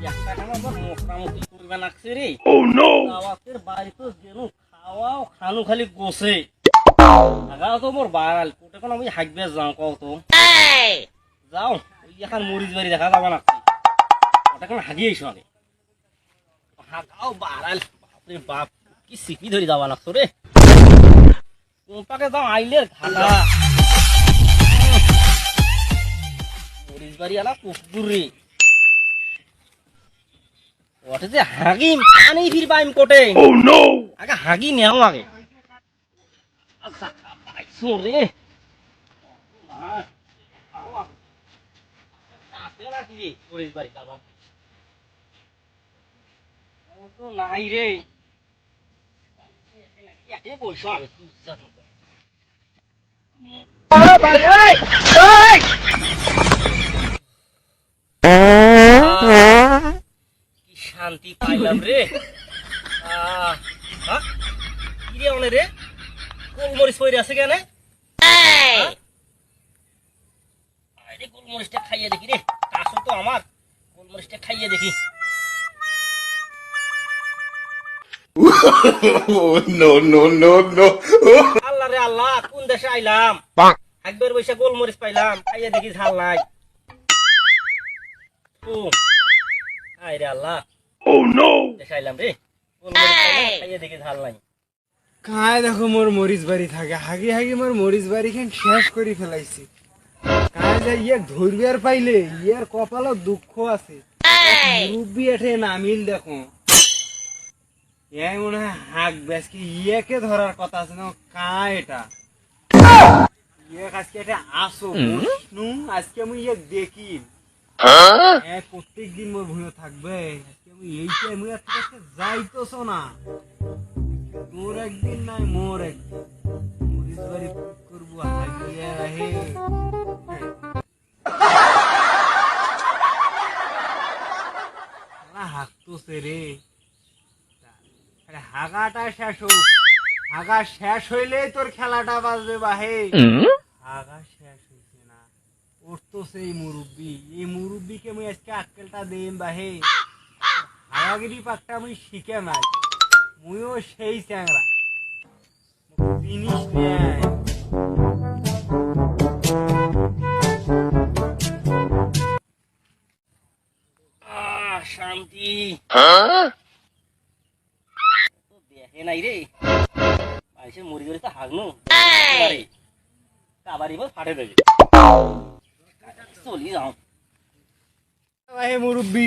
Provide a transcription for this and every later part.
একটা খানা মোটামুটি করবে নাকছি রে খানো খালি গোছে আগাও তো মোর আমি হাঁকবে যাও কও তো। যাও এখন মরিচ বাড়ি দেখা যাবা নাকছি ওটা কোন হাগিয়ে আইসো আগে হাগাও বাড়াল বাপরে বাপ কি সিপি ধরে যাবা লাগতো রে কোম্পাকে যাও আইলের ঘাটা। মরিচ বাড়ি আলা কুকুর। রে ওটা যে হাগি পানি ফির পাইম কোটে আগে হাগি নেও আগে। আচ্ছা পাইছো রে। ও নাই রে। বলছো আগে তুই জানো। কি শান্তি পাইলাম রে? কি রে অনে রে? গোলমরিচ পড়ে আছে কেন? আরে গোলমরিচটা খাইয়ে দেখি রে কাশো তো আমার। গোলমরিচটা খাইয়ে দেখি। No, no, no, no. আল্লাহ রে আল্লাহ কোন দেশে আইলাম? একবার বৈশা গোলমরিচ পাইলাম খাইয়ে দেখি ঝাল নাই। ও আয় রে আল্লাহ। Oh, no. দেশে রে। গোলমরিচ দেখি ঝাল নাই। কায় দেখো মোর মরিচ বাড়ি থাকে। হাগি হাগি মোর মরিচ বাড়ি খান শেষ করে ফেলাইছি। কায় যে ইয়াক ধরবিয়ার পাইলে ইয়ার দুঃখ আছে। এঠে নামিল দেখো। ইয়াই মনে হয় হাক ইয়াকে ধরার কথা আছে না কায় এটা? ইয়াক আজকে এটা আসো নু আজকে আমি ইয়াক দেখি। হ্যাঁ? প্রত্যেক দিন মোর ভুঁয়ে থাকবে। আজকে আমি এইটা আমি আর ঠিক আছে যাইতেছ না। তোর একদিন নাই মোর একদিন। মরিচ বাড়ি করব হাগিয়া হে হাঁকতোছে রে। হাগাটা শেষ হোক। হাগা শেষ হইলেই তোর খেলাটা বাজবে বাহে। হাগা শেষ হইছে না। উঠতোছে এই মুরব্বি। এই মুরব্বিকে আমি আজকে আক্কেলটা দেম বাহে। হাগাগিরি পাকটা আমি শিখে নাই। মুইও সেই চ্যাংরা। জিনিস নেয়। আহ শান্তি। দেখে নাই রে। মানুষের মুড়ি ধরে তো হাগনো। কাবারি বল ফাটে দেবে। চলি যাও। মুরব্বি।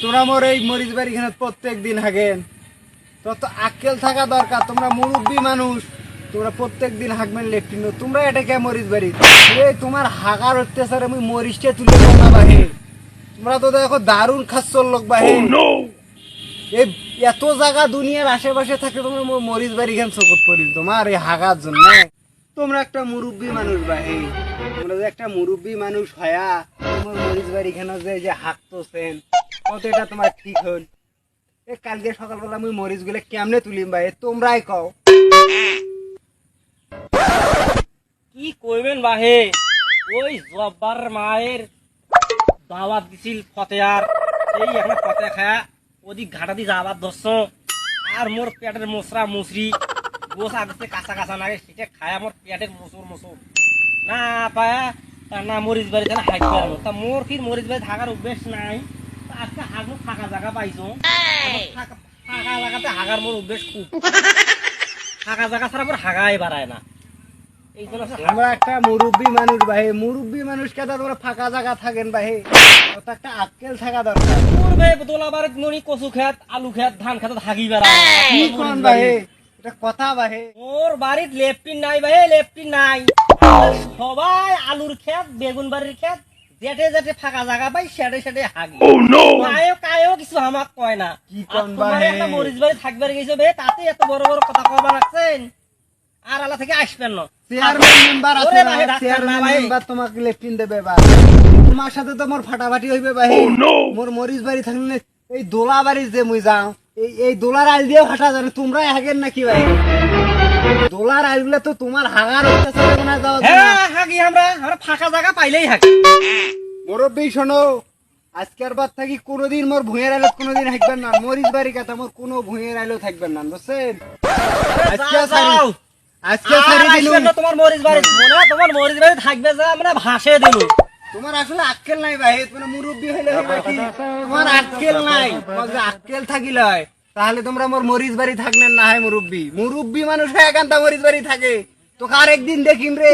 তোরা মোর এই মরিচ বাড়ি খানে প্রত্যেক দিন হাগেন। তোর তো আক্কেল থাকা দরকার তোমরা মুরব্বি মানুষ। তোমরা প্রত্যেক দিন হাগবেন লেফটিন তোমরা এটা কে মরিচ বাড়ি? এই তোমার হাগার অত্যাচার আমি মরিচটা তুলে না বাহে তোমরা তো দেখো দারুণ খাচ্ছর লোক বাহে এই এত জায়গা দুনিয়ার আশেপাশে থাকে তোমরা মরিচ বাড়ি খান চকত পড়িল তোমার এই হাগার জন্য। তোমরা একটা মুরব্বী মানুষ বাহে তোমরা যে একটা মুরব্বী মানুষ হয়া তোমার মরিচ বাড়ি খানে যে যে হাঁকতেছেন কত এটা তোমার ঠিক হল এ, কালকে সকালবেলা আমি মরিচগুলো কেমনে তুলিম ভাই? তোমরাই কও। কি কইবেন বাহে? ওই জব্বার মায়ের দাওয়াত দিছিল ফতেয়ার এই এখন ফতে খায়া ওদিক ঘাটা দি যাবার ধরছ আর মোর পেটের মশরা মুসরি গোস আগছে কাঁচা কাঁচা নাগে, সেটা খায়া মোর পেটের মুসুর মুসুর। না পায়া তা না মরিচ বাড়ি তাহলে পারব তা মোর ফির মরিচ বাড়ি থাকার অভ্যেস নাই? আজকে হাগু ফাঁকা জায়গা পাইছো। ফাঁকা ফাঁকা জায়গাতে হাগার মোর অভ্যেস খুব। ফাঁকা জায়গা ছাড়া মোর হাগাই বাড়ায় না। আমরা একটা মুরব্বী মানুষ ভাই মুরব্বী মানুষ কেদা তোমরা ফাঁকা জায়গা থাকেন ভাই একটা আক্কেল থাকা দরকার দোলাবারে ননি কচু খেত আলু খেত ধান খেত হাগি বেড়া কি কোন ভাই এটা কথা ভাই ওর বাড়ির লেফটিন নাই ভাই লেফটিন নাই। সবাই আলুর খেত বেগুন বাড়ির খেত যেটে যেটে ফাঁকা জায়গা পাই সেটে সেটে হাগি। Oh, no. কায়ও কায়ও কিছু আমাক কয় না। কি আর কন তোমার ভাই? একটা মরিচ বাড়ি থাকবে গেছে বে তাতে এত বড় বড় কথা কবা রাখছেন আর আলা থেকে আসবেন না। চেয়ারম্যান মেম্বার আছে না? না চেয়ারম্যান মেম্বার তোমাকে লেফটিন দেবে বা। তোমার সাথে তো মোর ফাটাফাটি হইবে ভাই Oh. মোর মরিচ বাড়ি থাকলে এই দোলা বাড়ি যে মুই যাও এই এই দোলার আইল দিয়ে ফাটা জানে তোমরাই হাগেন নাকি ভাই? দোলার আইলগুলো তো তোমার হাগার মনে হয় যাওয়া হাগি আমরা আমরা ফাঁকা জায়গা পাইলেই হাগি মুরব্বী শোনো আজকের বাদ থাকি কোনোদিন মোর ভুঁয়ের আলো কোনোদিন হাঁকবেন না। মরিচ বাড়ি কথা মোর কোনো ভুঁয়ের আলো থাকবেন না বুঝছেন? আজকে দিলুম। তোমার মরিচ বাড়ি। মনে তোমার মরিচ বাড়ি থাকবে যে আমরা ভাসে তোমার আসলে আক্কেল নাই ভাই তোমার মুরব্বী হইলে হইল কি? তোমার আক্কেল নাই। তোমার আক্কেল থাকিল হয় তাহলে তোমরা মোর মরিচ বাড়ি থাকলেন না হয় মুরব্বী। মুরব্বী মানুষ একান্ত মরিচ বাড়ি থাকে। তোকে আরেকদিন দেখিন রে।